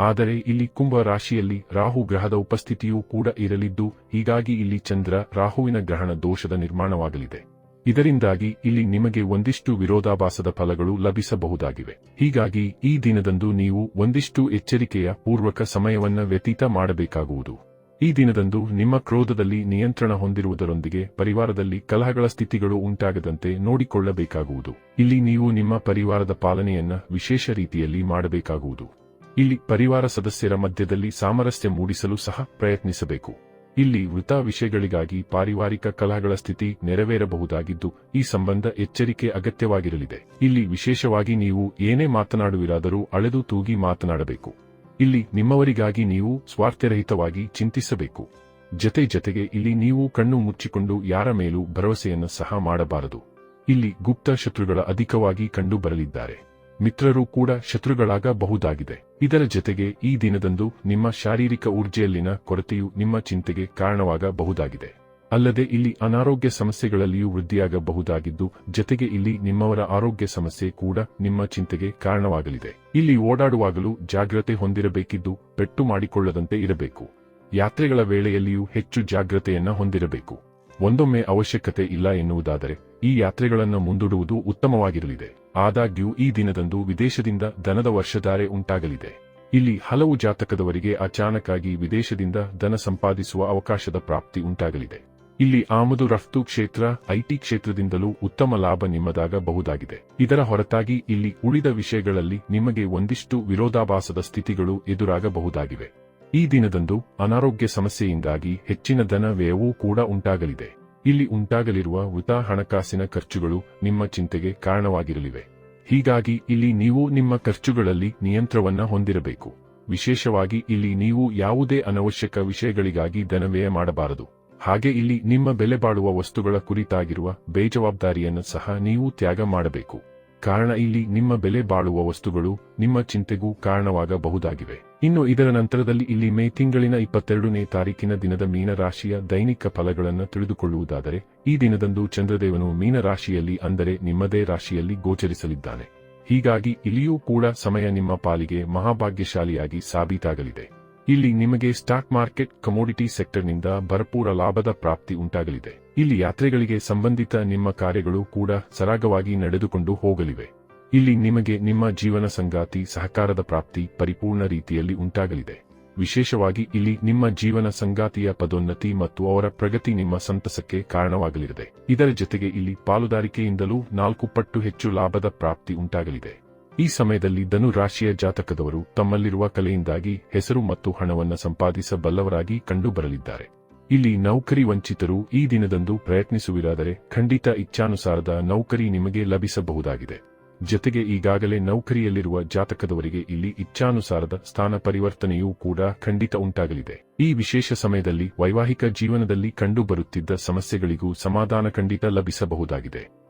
ಆದರೆ ಇಲ್ಲಿ ಕುಂಭ ರಾಶಿಯಲ್ಲಿ ರಾಹು ಗ್ರಹದ ಉಪಸ್ಥಿತಿಯೂ ಕೂಡ ಇರಲಿದ್ದು, ಹೀಗಾಗಿ ಇಲ್ಲಿ ಚಂದ್ರ ರಾಹುವಿನ ಗ್ರಹಣ ದೋಷದ ನಿರ್ಮಾಣವಾಗಲಿದೆ. ಇದರಿಂದಾಗಿ ಇಲ್ಲಿ ನಿಮಗೆ ಒಂದಿಷ್ಟು ವಿರೋಧಾಭಾಸದ ಫಲಗಳು ಲಭಿಸಬಹುದಾಗಿವೆ. ಹೀಗಾಗಿ ಈ ದಿನದಂದು ನೀವು ಒಂದಿಷ್ಟು ಎಚ್ಚರಿಕೆಯ ಪೂರ್ವಕ ಸಮಯವನ್ನ ವ್ಯತೀತ ಮಾಡಬೇಕಾಗುವುದು. ಈ ದಿನದಂದು ನಿಮ್ಮ ಕ್ರೋಧದಲ್ಲಿ ನಿಯಂತ್ರಣ ಹೊಂದಿರುವುದರೊಂದಿಗೆ ಪರಿವಾರದಲ್ಲಿ ಕಲಹಗಳ ಸ್ಥಿತಿಗಳು ಉಂಟಾಗದಂತೆ ನೋಡಿಕೊಳ್ಳಬೇಕಾಗುವುದು. ಇಲ್ಲಿ ನೀವು ನಿಮ್ಮ ಪರಿವಾರದ ಪಾಲನೆಯನ್ನ ವಿಶೇಷ ರೀತಿಯಲ್ಲಿ ಮಾಡಬೇಕಾಗುವುದು. ಇಲ್ಲಿ ಪರಿವಾರ ಸದಸ್ಯರ ಮಧ್ಯದಲ್ಲಿ ಸಾಮರಸ್ಯ ಮೂಡಿಸಲು ಸಹ ಪ್ರಯತ್ನಿಸಬೇಕು. ಇಲ್ಲಿ ವೃತ ವಿಷಯಗಳಿಗಾಗಿ ಪಾರಿವಾರಿಕ ಕಲಹಗಳ ಸ್ಥಿತಿ ನೆರವೇರಬಹುದಾಗಿದ್ದು, ಈ ಸಂಬಂಧ ಎಚ್ಚರಿಕೆ ಅಗತ್ಯವಾಗಿರಲಿದೆ. ಇಲ್ಲಿ ವಿಶೇಷವಾಗಿ ನೀವು ಏನೇ ಮಾತನಾಡುವಿರಾದರೂ ಅಳೆದು ತೂಗಿ ಮಾತನಾಡಬೇಕು. ಇಲ್ಲಿ ನಿಮ್ಮವರಿಗಾಗಿ ನೀವು ಸ್ವಾರ್ಥರಹಿತವಾಗಿ ಚಿಂತಿಸಬೇಕು. ಜತೆ ಜತೆಗೆ ಇಲ್ಲಿ ನೀವು ಕಣ್ಣು ಮುಚ್ಚಿಕೊಂಡು ಯಾರ ಮೇಲೂ ಭರವಸೆಯನ್ನು ಸಹ ಮಾಡಬಾರದು. ಇಲ್ಲಿ ಗುಪ್ತ ಶತ್ರುಗಳ ಅಧಿಕವಾಗಿ ಕಂಡು ಬರಲಿದ್ದಾರೆ ಮಿತ್ರರು ಕೂಡ ಶತ್ರುಗಳಾಗಬಹುದಾಗಿದೆ. ಇದರ ಜತೆಗೆ ಈ ದಿನದಂದು ನಿಮ್ಮ ಶಾರೀರಿಕ ಊರ್ಜೆಯಲ್ಲಿನ ಕೊರತೆಯು ನಿಮ್ಮ ಚಿಂತೆಗೆ ಕಾರಣವಾಗಬಹುದಾಗಿದೆ. ಅಲ್ಲದೆ ಇಲ್ಲಿ ಅನಾರೋಗ್ಯ ಸಮಸ್ಯೆಗಳಲ್ಲಿಯೂ ವೃದ್ಧಿಯಾಗಬಹುದಾಗಿದ್ದು, ಜತೆಗೆ ಇಲ್ಲಿ ನಿಮ್ಮವರ ಆರೋಗ್ಯ ಸಮಸ್ಯೆ ಕೂಡ ನಿಮ್ಮ ಚಿಂತೆಗೆ ಕಾರಣವಾಗಲಿದೆ. ಇಲ್ಲಿ ಓಡಾಡುವಾಗಲೂ ಜಾಗ್ರತೆ ಹೊಂದಿರಬೇಕಿದ್ದು, ಪೆಟ್ಟು ಮಾಡಿಕೊಳ್ಳದಂತೆ ಇರಬೇಕು. ಯಾತ್ರೆಗಳ ವೇಳೆಯಲ್ಲಿಯೂ ಹೆಚ್ಚು ಜಾಗ್ರತೆಯನ್ನ ಹೊಂದಿರಬೇಕು. ಒಂದೊಮ್ಮೆ ಅವಶ್ಯಕತೆ ಇಲ್ಲ ಎನ್ನುವುದಾದರೆ, ಈ ಯಾತ್ರೆಗಳನ್ನು ಮುಂದೂಡುವುದು ಉತ್ತಮವಾಗಿರಲಿದೆ. ಆದಾಗ್ಯೂ ಈ ದಿನದಂದು ವಿದೇಶದಿಂದ ದನದ ವರ್ಷಧಾರೆ ಉಂಟಾಗಲಿದೆ. ಇಲ್ಲಿ ಹಲವು ಜಾತಕದವರಿಗೆ ಅಚಾನಕ್ಕಾಗಿ ವಿದೇಶದಿಂದ ಧನ ಸಂಪಾದಿಸುವ ಅವಕಾಶದ ಪ್ರಾಪ್ತಿ ಉಂಟಾಗಲಿದೆ. ಇಲ್ಲಿ ಆಮದು ರಫ್ತು ಕ್ಷೇತ್ರ, ಐಟಿ ಕ್ಷೇತ್ರದಿಂದಲೂ ಉತ್ತಮ ಲಾಭ ನಿಮ್ಮದಾಗಬಹುದಾಗಿದೆ. ಇದರ ಹೊರತಾಗಿ ಇಲ್ಲಿ ಉಳಿದ ವಿಷಯಗಳಲ್ಲಿ ನಿಮಗೆ ಒಂದಿಷ್ಟು ವಿರೋಧಾಭಾಸದ ಸ್ಥಿತಿಗಳು ಎದುರಾಗಬಹುದಾಗಿವೆ. ಈ ದಿನದಂದು ಅನಾರೋಗ್ಯ ಸಮಸ್ಯೆಯಿಂದಾಗಿ ಹೆಚ್ಚಿನ ಧನ ವ್ಯಯವೂ ಕೂಡ ಉಂಟಾಗಲಿದೆ. ಇಲ್ಲಿ ಉಂಟಾಗಲಿರುವ ವೃಥಾ ಹಣಕಾಸಿನ ಖರ್ಚುಗಳು ನಿಮ್ಮ ಚಿಂತೆಗೆ ಕಾರಣವಾಗಿರಲಿವೆ. ಹೀಗಾಗಿ ಇಲ್ಲಿ ನೀವು ನಿಮ್ಮ ಖರ್ಚುಗಳಲ್ಲಿ ನಿಯಂತ್ರವನ್ನ ಹೊಂದಿರಬೇಕು. ವಿಶೇಷವಾಗಿ ಇಲ್ಲಿ ನೀವು ಯಾವುದೇ ಅನವಶ್ಯಕ ವಿಷಯಗಳಿಗಾಗಿ ಧನವ್ಯಯ ಮಾಡಬಾರದು. ಹಾಗೆ ಇಲ್ಲಿ ನಿಮ್ಮ ಬೆಲೆ ಬಾಳುವ ವಸ್ತುಗಳ ಕುರಿತಾಗಿರುವ ಬೇಜವಾಬ್ದಾರಿಯನ್ನು ಸಹ ನೀವು ತ್ಯಾಗ ಮಾಡಬೇಕು. ಕಾರಣ ಇಲ್ಲಿ ನಿಮ್ಮ ಬೆಲೆ ಬಾಳುವ ವಸ್ತುಗಳು ನಿಮ್ಮ ಚಿಂತೆಗೂ ಕಾರಣವಾಗಬಹುದಾಗಿವೆ. ಇನ್ನು ಇದರ ನಂತರದಲ್ಲಿ ಇಲ್ಲಿ ಮೇ ತಿಂಗಳಿನ ಇಪ್ಪತ್ತೆರಡನೇ ತಾರೀಕಿನ ದಿನದ ಮೀನರಾಶಿಯ ದೈನಿಕ ಫಲಗಳನ್ನು ತಿಳಿದುಕೊಳ್ಳುವುದಾದರೆ, ಈ ದಿನದಂದು ಚಂದ್ರದೇವನು ಮೀನರಾಶಿಯಲ್ಲಿ ಅಂದರೆ ನಿಮ್ಮದೇ ರಾಶಿಯಲ್ಲಿ ಗೋಚರಿಸಲಿದ್ದಾನೆ. ಹೀಗಾಗಿ ಇಲ್ಲಿಯೂ ಕೂಡ ಸಮಯ ನಿಮ್ಮ ಪಾಲಿಗೆ ಮಹಾಭಾಗ್ಯಶಾಲಿಯಾಗಿ ಸಾಬೀತಾಗಲಿದೆ. ಇಲ್ಲಿ ನಿಮಗೆ ಸ್ಟಾಕ್ ಮಾರ್ಕೆಟ್ ಕಮೋಡಿಟಿ ಸೆಕ್ಟರ್ನಿಂದ ಭರಪೂರ ಲಾಭದ ಪ್ರಾಪ್ತಿ ಉಂಟಾಗಲಿದೆ. ಇಲ್ಲಿ ಯಾತ್ರೆಗಳಿಗೆ ಸಂಬಂಧಿತ ನಿಮ್ಮ ಕಾರ್ಯಗಳು ಕೂಡ ಸರಾಗವಾಗಿ ನಡೆದುಕೊಂಡು ಹೋಗಲಿವೆ. ಇಲ್ಲಿ ನಿಮಗೆ ನಿಮ್ಮ ಜೀವನ ಸಂಗಾತಿ, ಸಹಕಾರದ ಪ್ರಾಪ್ತಿ ಪರಿಪೂರ್ಣ ರೀತಿಯಲ್ಲಿ ಉಂಟಾಗಲಿದೆ. ವಿಶೇಷವಾಗಿ ಇಲ್ಲಿ ನಿಮ್ಮ ಜೀವನ ಸಂಗಾತಿಯ ಪದೋನ್ನತಿ ಮತ್ತು ಅವರ ಪ್ರಗತಿ ನಿಮ್ಮ ಸಂತಸಕ್ಕೆ ಕಾರಣವಾಗಲಿದೆ. ಇದರ ಜೊತೆಗೆ ಇಲ್ಲಿ ಪಾಲುದಾರಿಕೆಯಿಂದಲೂ ನಾಲ್ಕು ಪಟ್ಟು ಹೆಚ್ಚು ಲಾಭದ ಪ್ರಾಪ್ತಿ ಉಂಟಾಗಲಿದೆ. ಈ ಸಮಯದಲ್ಲಿ ಧನು ರಾಶಿಯ ಜಾತಕದವರು ತಮ್ಮಲ್ಲಿರುವ ಕಲೆಯಿಂದಾಗಿ ಹೆಸರು ಮತ್ತು ಹಣವನ್ನು ಸಂಪಾದಿಸಬಲ್ಲವರಾಗಿ ಕಂಡುಬರಲಿದ್ದಾರೆ. ಇಲ್ಲಿ ನೌಕರಿ ವಂಚಿತರು ಈ ದಿನದಂದು ಪ್ರಯತ್ನಿಸುವಿರಾದರೆ ಖಂಡಿತ ಇಚ್ಛಾನುಸಾರದ ನೌಕರಿ ನಿಮಗೆ ಲಭಿಸಬಹುದಾಗಿದೆ. ಜೊತೆಗೆ ಈಗಾಗಲೇ ನೌಕರಿಯಲ್ಲಿರುವ ಜಾತಕದವರಿಗೆ ಇಲ್ಲಿ ಇಚ್ಛಾನುಸಾರದ ಸ್ಥಾನ ಪರಿವರ್ತನೆಯೂ ಕೂಡ ಖಂಡಿತ ಉಂಟಾಗಲಿದೆ. ಈ ವಿಶೇಷ ಸಮಯದಲ್ಲಿ ವೈವಾಹಿಕ ಜೀವನದಲ್ಲಿ ಕಂಡುಬರುತ್ತಿದ್ದ ಸಮಸ್ಯೆಗಳಿಗೂ ಸಮಾಧಾನ ಖಂಡಿತ ಲಭಿಸಬಹುದಾಗಿದೆ.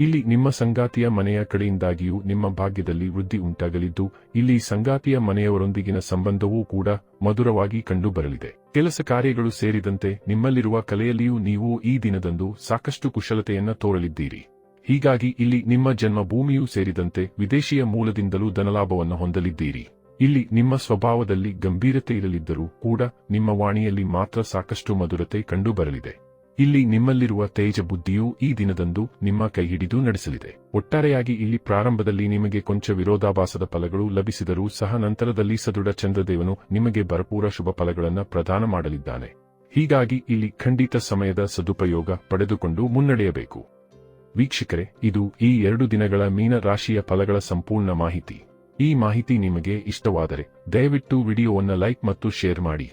ಇಲ್ಲಿ ನಿಮ್ಮ ಸಂಗಾತಿಯ ಮನೆಯ ಕಡೆಯಿಂದಾಗಿಯೂ ನಿಮ್ಮ ಭಾಗ್ಯದಲ್ಲಿ ವೃದ್ಧಿ ಉಂಟಾಗಲಿದ್ದು, ಇಲ್ಲಿ ಸಂಗಾತಿಯ ಮನೆಯವರೊಂದಿಗಿನ ಸಂಬಂಧವೂ ಕೂಡ ಮಧುರವಾಗಿ ಕಂಡುಬರಲಿದೆ. ಕೆಲಸ ಕಾರ್ಯಗಳು ಸೇರಿದಂತೆ ನಿಮ್ಮಲ್ಲಿರುವ ಕಲೆಯಲ್ಲಿಯೂ ನೀವು ಈ ದಿನದಂದು ಸಾಕಷ್ಟು ಕುಶಲತೆಯನ್ನ ತೋರಲಿದ್ದೀರಿ. ಹೀಗಾಗಿ ಇಲ್ಲಿ ನಿಮ್ಮ ಜನ್ಮಭೂಮಿಯೂ ಸೇರಿದಂತೆ ವಿದೇಶಿಯ ಮೂಲದಿಂದಲೂ ಧನಲಾಭವನ್ನು ಹೊಂದಲಿದ್ದೀರಿ. ಇಲ್ಲಿ ನಿಮ್ಮ ಸ್ವಭಾವದಲ್ಲಿ ಗಂಭೀರತೆ ಇರಲಿದ್ದರೂ ಕೂಡ ನಿಮ್ಮ ವಾಣಿಯಲ್ಲಿ ಮಾತ್ರ ಸಾಕಷ್ಟು ಮಧುರತೆ ಕಂಡುಬರಲಿದೆ. ಇಲ್ಲಿ ನಿಮ್ಮಲ್ಲಿರುವ ತೇಜ ಬುದ್ಧಿಯು ಈ ದಿನದಂದು ನಿಮ್ಮ ಕೈ ಹಿಡಿದು ನಡೆಸಲಿದೆ. ಒಟ್ಟಾರೆಯಾಗಿ ಇಲ್ಲಿ ಪ್ರಾರಂಭದಲ್ಲಿ ನಿಮಗೆ ಕೊಂಚ ವಿರೋಧಾಭಾಸದ ಫಲಗಳು ಲಭಿಸಿದರೂ ಸಹ ನಂತರದಲ್ಲಿ ಸದೃಢ ಚಂದ್ರದೇವನು ನಿಮಗೆ ಭರಪೂರ ಶುಭ ಫಲಗಳನ್ನು ಪ್ರದಾನ ಮಾಡಲಿದ್ದಾನೆ. ಹೀಗಾಗಿ ಇಲ್ಲಿ ಖಂಡಿತ ಸಮಯದ ಸದುಪಯೋಗ ಪಡೆದುಕೊಂಡು ಮುನ್ನಡೆಯಬೇಕು. ವೀಕ್ಷಕರೇ, ಇದು ಈ ಎರಡು ದಿನಗಳ ಮೀನ ರಾಶಿಯ ಫಲಗಳ ಸಂಪೂರ್ಣ ಮಾಹಿತಿ. ಈ ಮಾಹಿತಿ ನಿಮಗೆ ಇಷ್ಟವಾದರೆ ದಯವಿಟ್ಟು ವಿಡಿಯೋವನ್ನು ಲೈಕ್ ಮತ್ತು ಶೇರ್ ಮಾಡಿ.